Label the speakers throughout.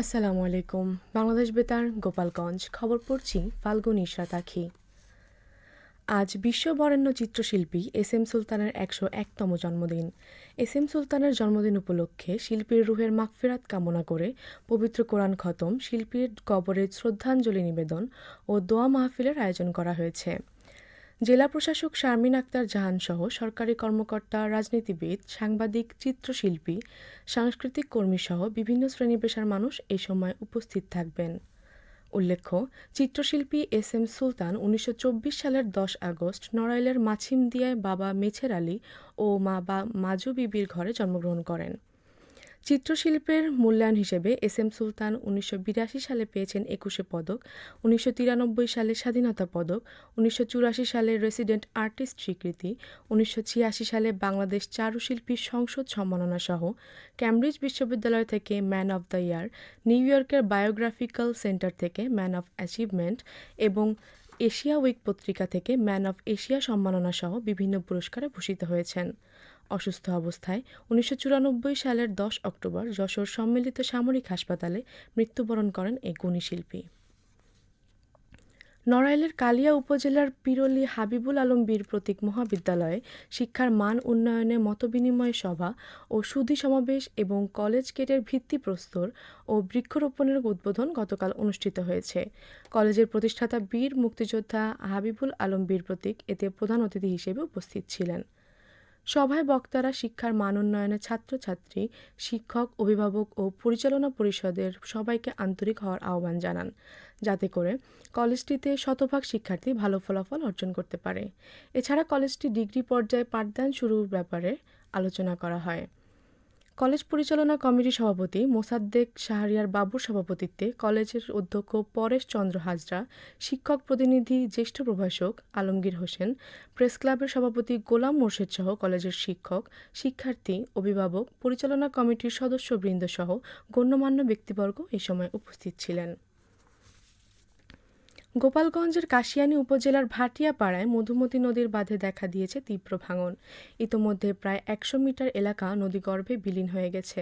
Speaker 1: আসসালামু আলাইকুম। বাংলাদেশ বেতার, গোপালগঞ্জ। খবর পড়ছি ফাল্গুন আখি আজ বিশ্ব বরেণ্য চিত্রশিল্পী এস এম সুলতানের একশো একতম জন্মদিন। এস এম সুলতানের জন্মদিন উপলক্ষে শিল্পীর রুহের মাগফিরাত কামনা করে পবিত্র কোরআন খতম, শিল্পীর কবরে শ্রদ্ধাঞ্জলি নিবেদন ও দোয়া মাহফিলের আয়োজন করা হয়েছে। জেলা প্রশাসক শারমিন আক্তার জাহান সহ সরকারি কর্মকর্তা, রাজনীতিবিদ, সাংবাদিক, চিত্রশিল্পী, সাংস্কৃতিক কর্মীসহ বিভিন্ন শ্রেণি পেশার মানুষ এ সময় উপস্থিত থাকবেন। উল্লেখ্য, চিত্রশিল্পী এস এম সুলতান উনিশশো চব্বিশ সালের দশ আগস্ট নড়াইলের মাছিমদিয়ায় বাবা মেছের আলী ও মা বা মাজু বিবির ঘরে জন্মগ্রহণ করেন। চিত্রশিল্পের মূল্যায়ন হিসেবে এস এম সুলতান উনিশশো বিরাশি সালে পেয়েছেন একুশে পদক, উনিশশো তিরানব্বই সালে স্বাধীনতা পদক, উনিশশো চুরাশি সালে রেসিডেন্ট আর্টিস্ট স্বীকৃতি, উনিশশো ছিয়াশি সালে বাংলাদেশ চারুশিল্পী সংসদ সম্মাননা সহ ক্যামব্রিজ বিশ্ববিদ্যালয় থেকে man of the year, New ইয়র্কের বায়োগ্রাফিক্যাল সেন্টার থেকে ম্যান অফ অ্যাচিভমেন্ট এবং এশিয়া উইক পত্রিকা থেকে ম্যান অফ এশিয়া সম্মাননা সহ বিভিন্ন পুরস্কারে ভূষিত হয়েছেন। অসুস্থ অবস্থায় উনিশশো চুরানব্বই সালের দশ অক্টোবর যশোর সম্মিলিত সামরিক হাসপাতালে মৃত্যুবরণ করেন এই গুণী শিল্পী। নড়াইলের কালিয়া উপজেলার পিরলি হাবিবুল আলম বীর প্রতীক মহাবিদ্যালয়ে শিক্ষার মান উন্নয়নে মতবিনিময় সভা ও সুধী সমাবেশ এবং কলেজ গেটের ভিত্তিপ্রস্তর ও বৃক্ষরোপণের উদ্বোধন গতকাল অনুষ্ঠিত হয়েছে। কলেজের প্রতিষ্ঠাতা বীর মুক্তিযোদ্ধা হাবিবুল আলম বীর প্রতীক এতে প্রধান অতিথি হিসেবে উপস্থিত ছিলেন। সভায় বক্তারা শিক্ষার মান উন্নয়নে ছাত্রছাত্রী, শিক্ষক, অভিভাবক ও পরিচালনা পরিষদের সবাইকে আন্তরিক হওয়ার আহ্বান জানান, যাতে করে কলেজটিতে শতভাগ শিক্ষার্থী ভালো ফলাফল অর্জন করতে পারে। এছাড়া কলেজটি ডিগ্রি পর্যায়ে পাঠদান শুরুর ব্যাপারে আলোচনা করা হয়। কলেজ পরিচালনা কমিটির সভাপতি মোসাদ্দেক শাহরিয়ার বাবুর সভাপতিত্বে কলেজের অধ্যক্ষ পরেশ চন্দ্র হাজরা, শিক্ষক প্রতিনিধি জ্যেষ্ঠ প্রভাষক আলমগীর হোসেন, প্রেস ক্লাবের সভাপতি গোলাম মোর্শেদ সহ কলেজের শিক্ষক, শিক্ষার্থী, অভিভাবক, পরিচালনা কমিটির সদস্যবৃন্দ সহ গণ্যমান্য ব্যক্তিবর্গ এ সময় উপস্থিত ছিলেন। গোপালগঞ্জের কাশিয়ানী উপজেলার ভাটিয়াপাড়ায় মধুমতি নদীর বাঁধে দেখা দিয়েছে তীব্র ভাঙন। ইতোমধ্যে প্রায় একশো মিটার এলাকা নদীগর্ভে বিলীন হয়ে গেছে।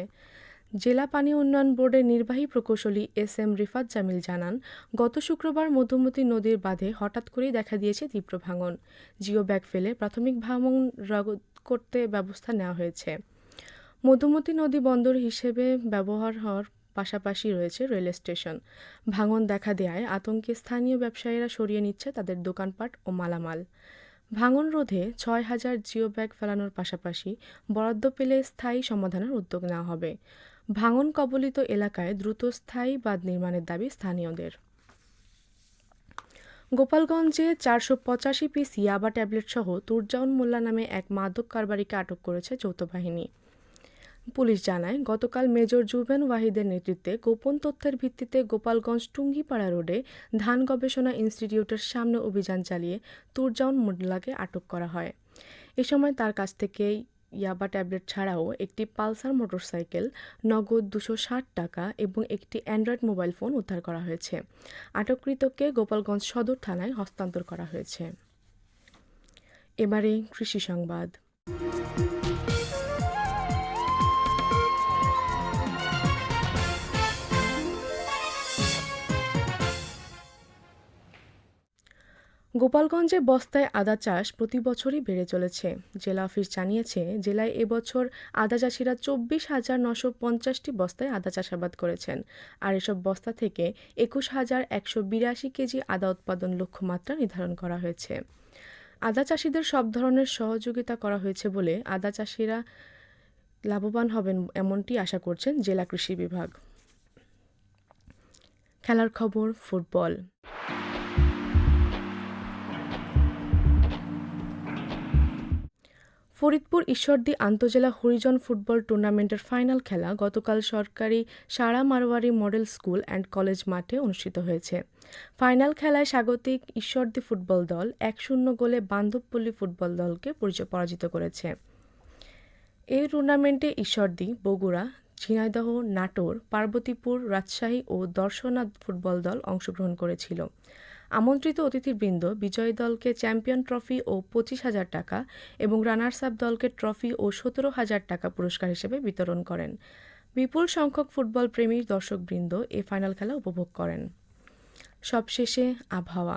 Speaker 1: জেলা পানি উন্নয়ন বোর্ডের নির্বাহী প্রকৌশলী এস এম রিফাত জামিল জানান, গত শুক্রবার মধুমতি নদীর বাঁধে হঠাৎ করেই দেখা দিয়েছে তীব্র ভাঙন। জিও ব্যাগ ফেলে প্রাথমিক ভাঙন রোধ করতে ব্যবস্থা নেওয়া হয়েছে। মধুমতি নদী বন্দর হিসেবে ব্যবহার হওয়ার পাশাপাশি রয়েছে রেল স্টেশন। ভাঙন দেখা দেয়ায় আতঙ্কে স্থানীয় ব্যবসায়ীরা সরিয়ে নিচ্ছে তাদের দোকানপাট ও মালামাল। ভাঙন রোধে ছয় হাজার জিও ব্যাগ ফেলানোর পাশাপাশি বরাদ্দ পেলে স্থায়ী সমাধানের উদ্যোগ নেওয়া হবে। ভাঙন কবলিত এলাকায় দ্রুত স্থায়ী বাঁধ নির্মাণের দাবি স্থানীয়দের। গোপালগঞ্জে চারশো পঁচাশি পিস ইয়াবা ট্যাবলেট সহ তুরজাউন মোল্লা নামে এক মাদক কারবারিকে আটক করেছে যৌথ বাহিনী। পুলিশ জানায়, গতকাল মেজর জুবেন ওয়াহিদের নেতৃত্বে গোপন তথ্যের ভিত্তিতে গোপালগঞ্জ টুঙ্গিপাড়া রোডে ধান গবেষণা ইনস্টিটিউটের সামনে অভিযান চালিয়ে তুরজাউন মোল্লাকে আটক করা হয়। এ সময় তার কাছ থেকে ইয়াবা ট্যাবলেট ছাড়াও একটি পালসার মোটরসাইকেল, নগদ দুশো ষাট টাকা এবং একটি অ্যান্ড্রয়েড মোবাইল ফোন উদ্ধার করা হয়েছে। আটককৃতকে গোপালগঞ্জ সদর থানায় হস্তান্তর করা হয়েছে। এবারে কৃষি সংবাদ। গোপালগঞ্জে বস্তায় আদা চাষ প্রতি বছরই বেড়ে চলেছে। জেলা অফিস জানিয়েছে, জেলায় এবছর আদা চাষিরা চব্বিশ হাজার নশো পঞ্চাশটি বস্তায় আদা চাষাবাদ করেছেন। আর এসব বস্তা থেকে একুশ হাজার একশো বিরাশি কেজি আদা উৎপাদন লক্ষ্যমাত্রা নির্ধারণ করা হয়েছে। আদা চাষিদের সব ধরনের সহযোগিতা করা হয়েছে বলে আদা চাষিরা লাভবান হবেন এমনটি আশা করছেন জেলা কৃষি বিভাগ। খেলার খবর, ফুটবল। ফরিদপুর ঈশ্বরদী আন্তজেলা হরিজন ফুটবল টুর্নামেন্টের ফাইনাল খেলা গতকাল সরকারি Sara Marwari model school and college মাঠে অনুষ্ঠিত হয়েছে। ফাইনাল খেলায় স্বাগতিক ঈশ্বরদী ফুটবল দল এক শূন্য গোলে বান্ধবপল্লী ফুটবল দলকে পরাজিত করেছে। এই টুর্নামেন্টে ঈশ্বরদী, বগুড়া, ঝিনাইদহ, নাটোর, পার্বতীপুর, রাজশাহী ও দর্শনাথ ফুটবল দল অংশগ্রহণ করেছিল। আমন্ত্রিত অতিথিবৃন্দ বিজয় দলকে চ্যাম্পিয়ন ট্রফি ও পঁচিশ হাজার টাকা এবং রানার্স আপ দলকে ট্রফি ও সতেরো হাজার টাকা পুরস্কার হিসেবে বিতরণ করেন। বিপুল সংখ্যক ফুটবল প্রেমীর দর্শকবৃন্দ এ ফাইনাল খেলা উপভোগ করেন। সবশেষে আবহাওয়া।